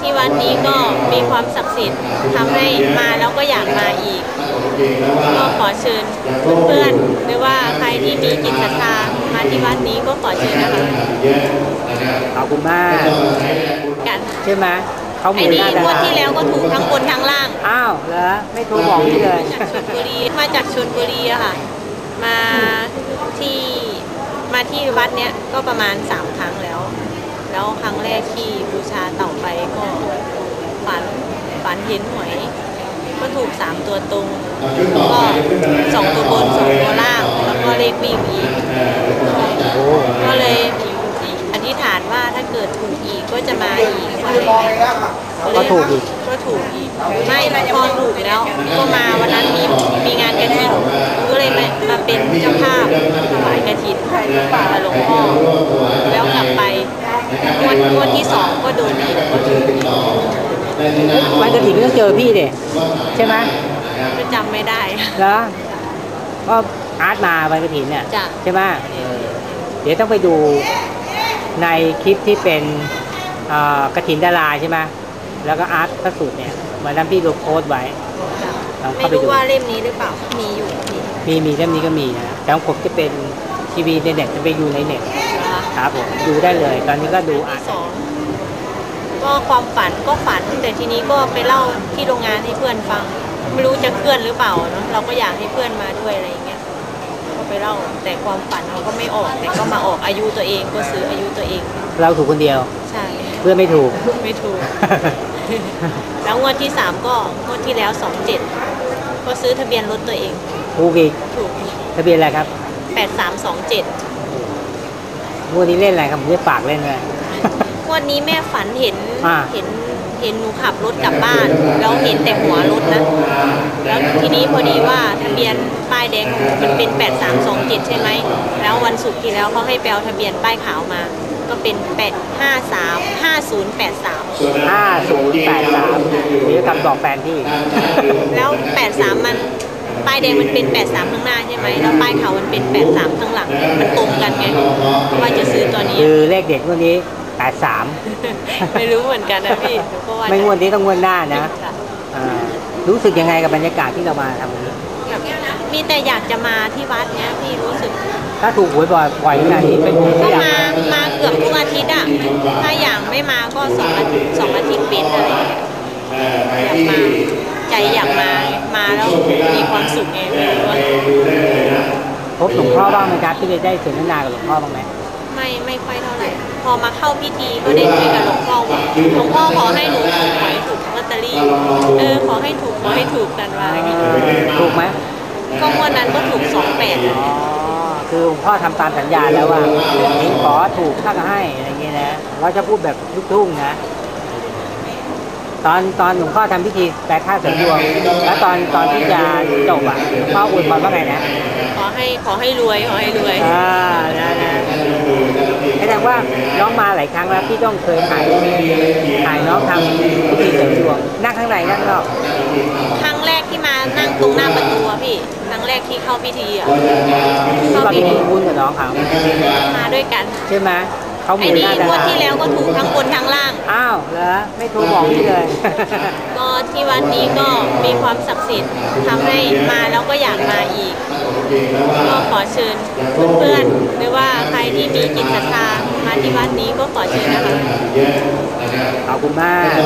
ที่วัดนี้ก็มีความศักดิ์สิทธิ์ทำให้มาแล้วก็อยากมาอีก ก็ขอเชิญเพื่อนๆหรือว่าใครที่มีจิตศรัทธามาที่วัดนี้ก็ขอเชิญนะคะขอบคุณมากกันใช่ไหมเขาหไอ้มุนนี่หน้าดางวดราที่แล้วก็ถูกทั้งบนทั้งล่างอ้าวเหรอไม่โทรบอกพี่เลย จากชลบุรีมาจากชลบุรีอะค่ะ มาที่มาที่วัดเนี้ยก็ประมาณสามครั้งแล้ว แล้วครั้งแรกที่บูชาเต่าไปก็ฝันฝั นเห็นหวยก็ถูกสามตัวตรงแล้วก็สองตัวบนสองตัวล่าง แล้วก็เลขวิ่งอีกโอ้ก็เลยอธิษฐานว่าถ้าเกิดถูกอีกก็จะมาอีกก็ถูกอีกก็ถูกอีกไม่พอถูกแล้ว ก็มาวันนั้นมีมีงานกระถินก็เลยมามาเป็นเจ้าภาพถวายกระถินกับหลวงพ่อแล้วกลับไปงวดงวดที่สองก็โดนอีก วันกระถิ่นก็ต้องเจอพี่เด็ใช่ไหมก็จำไม่ได้แล้วก็อาร์ตมาวันกระถิ่นเนี่ยจ้ะใช่ไหมเออเดี๋ยวต้องไปดูในคลิปที่เป็นเอ่อกระถินดาราใช่ไหมแล้วก็อาร์ตพระสูตรเนี่ยเหมือนนั้นพี่ลงโพสต์ไว้ลองไม่เข้าไปรู้ดูว่าเล่มนี้หรือเปล่า มีอยู่มีมีมีเล่มนี้ก็มีนะ แต่ของผมจะเป็นทีวีในเน็ตจะไปดูในเน็ตนะคะครับผม ดูได้เลย ตอนนี้ก็ดูอ่าที่นสอง ก็ความฝันก็ฝันแต่ทีนี้ก็ไปเล่าที่โรงงานให้เพื่อนฟัง ไม่รู้จะเคลื่อนหรือเปล่าเนาะเราก็อยากให้เพื่อนมาด้วยอะไรอย่างเงี้ยก็ไปเล่าแต่ความฝันเขาก็ไม่ออก แต่ก็มาออกอายุตัวเองก็ซื้ออายุตัวเองเราถูกคนเดียว ใช่เพื่อนไม่ถูก ไม่ถูก แล้วงวดที่สามก็งวดที่แล้วสองเจ็ดก็ซื้อทะเบียนรถตัวเอง ถูกอีกถูกทะเบียนอะไรครับแปดสามสองเจ็ดงวดนี้เล่นอะไรครับผมจะฝากเล่นเลยง วดนี้แม่ฝันเห็นอ่า เห็นเห็นหนูขับรถกลับบ้านแล้วเห็นแต่หัวรถนะ แล้วทีนี้พอดีว่าทะเบียนป้ายแดงของหนูมันเป็น 8327 ใช่ไหม แล้ววันศุกร์ที่แล้วเขาให้แปลทะเบียนป้ายขาวมา ก็เป็น 853 5083 ห้าศูนย์แปดสามเดี๋ยวกำบอกแฟนพี่ แล้ว 83 มันป้ายแดงมันเป็น 83 ข้างหน้าใช่ไหม แล้วป้ายขาวมันเป็น 83 ข้างหลัง มันตรงกันไงว่าจะซื้อตัวนี้ คือเลขเด็กงวดนี้ แปดสามไม่รู้เหมือนกันนะพี่หนูก็ว่าไม่งวดนี้ต้องงวดหน้านะค่ะอ่ารู้สึกยังไงกับบรรยากาศที่เรามาทำวันนี้แบบมีแต่อยากจะมาที่วัดเนี้ยพี่รู้สึก ถ้าถูกหวยบ่อยบ่อยขนาดนี้เป็นผมก็ก็อยากมามามาเกือบทุกอาทิตย์อะถ้าอย่างไม่มาก็สองอาทิตย์สองอาทิตย์เป็นอะไรอย่างเงี้ยอยากมาใจอยากมามาแล้วมีความสุขไงไม่รู้ว่าพบหลวงพ่อบ้างไหมครับที่ได้สนทนากับหลวงพ่อบ้างไหม ไม่ไม่ค่อยเท่าไหร่พอมาเข้าพิธีก็ได้คุยกับหลวงพ่อว่าหลวงพ่อขอให้หนูถูกหวยถูกลอตเตอรี่เออขอให้ถูกขอให้ถูกกันว่าอย่างเงี้ยถูกไหมก็งวดนั้นก็ถูกสองแปดอ๋อคือหลวงพ่อทำตามสัญญาแล้วว่าเองขอถูกข้าก็ให้อะไรเงี้ยนะเราจะพูดแบบลูกทุ่งนะ ตอนตอนหลวงพ่อทำพิธีแปลค่าเสริมดวงแล้วตอนตอนที่จะจบอะหลวงพ่ออวยพรว่าไงนะขอให้ขอให้รวยขอให้รวยอ่านะนะแสด งว่าน้องมาหลายครั้งแล้วพี่ต้องเคยถ่ายถ่ายน้องทำพิธีเสริมดวงนั่งข้างในนั่งนอกครั้งแรกที่มานั่งตรงหน้าประตูอะพี่ครั้งแรกที่เข้าพิธีอะที่เข้าเราพิมีธีบุญกับน้องเขามาด้วยกันใช่ไหมเขาหไอ้มุนหนี่น้าดางวดราที่แล้วก็ถูกทั้งบนทั้งล่าง อ้าวเหรอไม่โทรบอกพี่เลย ก็ที่วัดนี้ก็มีความศักดิ์สิทธิ์ทำให้มาแล้วก็อยากมาอีก ก็ขอเชิญเพื่อนๆหรือว่าใคร ที่มีกิจสรัทธามาที่วัดนี้ก็ขอเชิญนะคะขอบคุณมาก